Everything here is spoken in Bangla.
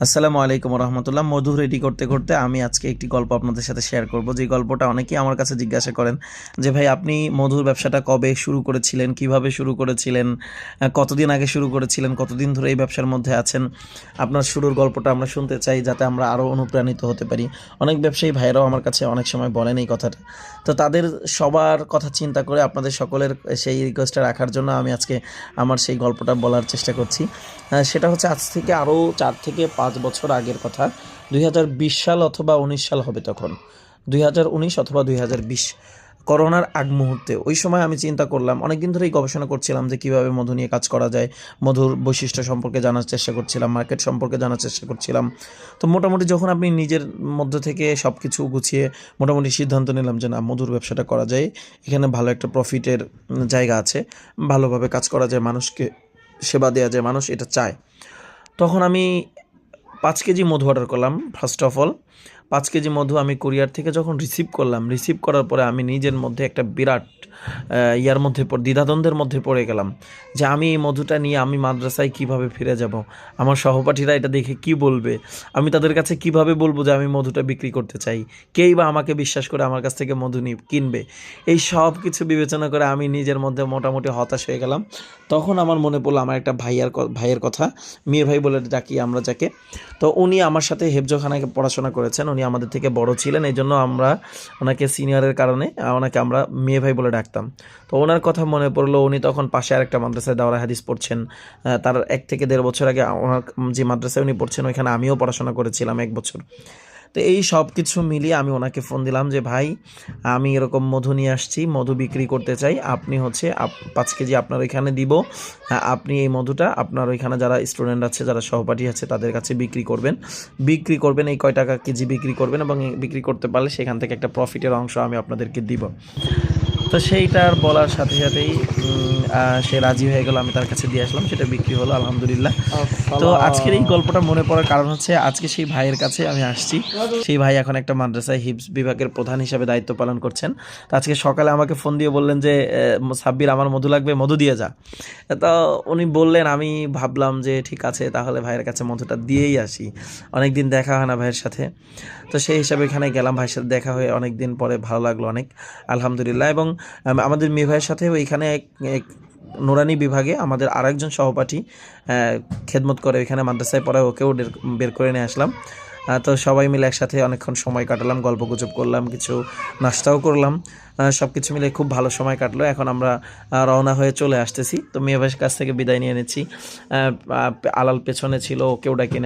আসসালামু আলাইকুম রহমতুল্লাহ মধু রেডি করতে করতে আমি আজকে একটি গল্প আপনাদের সাথে শেয়ার করব। যে গল্পটা অনেকেই আমার কাছে জিজ্ঞাসা করেন যে, ভাই, আপনি মধুর ব্যবসাটা কবে শুরু করেছিলেন? কীভাবে শুরু করেছিলেন? কতদিন আগে শুরু করেছিলেন? কতদিন ধরে এই ব্যবসার মধ্যে আছেন? আপনার শুরুর গল্পটা আমরা শুনতে চাই যাতে আমরা আরও অনুপ্রাণিত হতে পারি। অনেক ব্যবসায়ী ভাইরাও আমার কাছে অনেক সময় বলেন এই কথাটা। তো তাদের সবার কথা চিন্তা করে আপনাদের সকলের সেই রিকোয়েস্টটা রাখার জন্য আমি আজকে আমার সেই গল্পটা বলার চেষ্টা করছি। সেটা হচ্ছে আজ থেকে আরও চার থেকে পাঁচ বছর আগের কথা। দুই হাজার বিশ সাল অথবা উনিশ সাল হবে তখন। দুই হাজার উনিশ অথবা দুই হাজার বিশ করোনার আগ মুহূর্তে। ওই সময় আমি চিন্তা করলাম, অনেকদিন ধরেই গবেষণা করছিলাম যে কীভাবে মধু নিয়ে কাজ করা যায়, মধুর বৈশিষ্ট্য সম্পর্কে জানার চেষ্টা করছিলাম মার্কেট সম্পর্কে জানার চেষ্টা করছিলাম। তো মোটামুটি যখন আপনি নিজের মধ্যে থেকে সব কিছু গুছিয়ে মোটামুটি সিদ্ধান্ত নিলাম যে না, মধুর ব্যবসাটা করা যায়, এখানে ভালো একটা প্রফিটের জায়গা আছে, ভালোভাবে কাজ করা যায় মানুষকে সেবা দেওয়া যায় মানুষ এটা চায়। তখন আমি পাঁচ কেজি মধু অর্ডার করলাম ফার্স্ট অফ অল পাঁচ কেজি মধু আমি কুরিয়ার থেকে যখন রিসিভ করলাম রিসিভ করার পরে আমি নিজের মধ্যে একটা বিরাট ইয়ার মধ্যে দ্বিধাদ্বন্দ্বের মধ্যে পড়ে গেলাম যে আমি এই মধুটা নিয়ে আমি মাদ্রাসায় কীভাবে ফিরে যাব? আমার সহপাঠীরা এটা দেখে কি বলবে? আমি তাদের কাছে কীভাবে বলব যে আমি মধুটা বিক্রি করতে চাই? কেই বা আমাকে বিশ্বাস করে আমার কাছ থেকে মধু নি কিনবে? এই সব কিছু বিবেচনা করে আমি নিজের মধ্যে মোটামুটি হতাশ হয়ে গেলাম। তখন আমার মনে পড়ল আমার একটা ভাইয়ার ভাইয়ের কথা, মেয়ে ভাই বলে ডাকি আমরা যাকে। তো উনি আমার সাথে হেফজোখানায় পড়াশোনা করেছেন, উনি আমাদের থেকে বড় ছিলেন এই জন্য আমরা ওনাকে সিনিয়রের কারণে ওনাকে আমরা মেয়ে ভাই বলে ডাকতাম। তো ওনার কথা মনে পড়ল, উনি তখন পাশে আরেকটা মাদ্রাসায় দাওরা হাদিস পড়ছেন। তার এক থেকে দেড় বছর আগে ওনার যে মাদ্রাসায় উনি পড়ছেন, ওইখানে আমিও পড়াশোনা করেছিলাম এক বছর। তো এই সব কিছু মিলিয়ে আমি ওনাকে ফোন দিলাম যে ভাই আমি এরকম মধু নিয়ে আসছি মধু বিক্রি করতে চাই। আপনি হচ্ছে পাঁচ কেজি আপনার ওইখানে দিব। হ্যাঁ, আপনি এই মধুটা আপনার ওইখানে যারা স্টুডেন্ট আছে যারা সহপাঠী আছে তাদের কাছে বিক্রি করবেন। বিক্রি করবেন এই কয় টাকা কেজি বিক্রি করবেন এবং বিক্রি করতে পারলে সেখান থেকে একটা প্রফিটের অংশ আমি আপনাদেরকে দিব। তো সেইটার বলার সাথে সাথেই সে রাজি হয়ে গেল আমি তার কাছে দিয়ে আসলাম সেটা বিক্রি হলো আলহামদুলিল্লাহ। তো আজকের এই গল্পটা মনে পড়ার কারণ হচ্ছে আজকে সেই ভাইয়ের কাছে আমি আসছি। সেই ভাই এখন একটা মাদ্রাসায় হিপস বিভাগের প্রধান হিসাবে দায়িত্ব পালন করছেন। তো আজকে সকালে আমাকে ফোন দিয়ে বললেন যে সাব্বির আমার মধু লাগবে মধু দিয়ে যা। তো উনি বললেন আমি ভাবলাম যে ঠিক আছে তাহলে ভাইয়ের কাছে মধুটা দিয়েই আসি। অনেক দিন দেখা হয় না ভাইয়ের সাথে। তো সেই হিসাবে এখানে গেলাম ভাইয়ের সাথে দেখা হয়ে অনেক দিন পরে ভালো লাগল অনেক আলহামদুলিল্লাহ। এবং আমাদের মেয়ে ভাইয়ের সাথে ওইখানে এক নোরানি বিভাগে আমাদের আরেকজন সহপাঠী খেদমত করে ওইখানে মাদ্রাসায় পড়ায় ওকেও বের করে নিয়ে আসলাম। তো সবাই মিলে একসাথে অনেকক্ষণ সময় কাটালাম গল্প গুজব করলাম কিছু নাস্তাও করলাম সব কিছু মিলে খুব ভালো সময় কাটলো। এখন আমরা রওনা হয়ে চলে আসতেছি। তো মেয়ে ভাইয়ের কাছ থেকে বিদায় নিয়ে আহ, আলাল পেছনে ছিল ওকেও ডাকি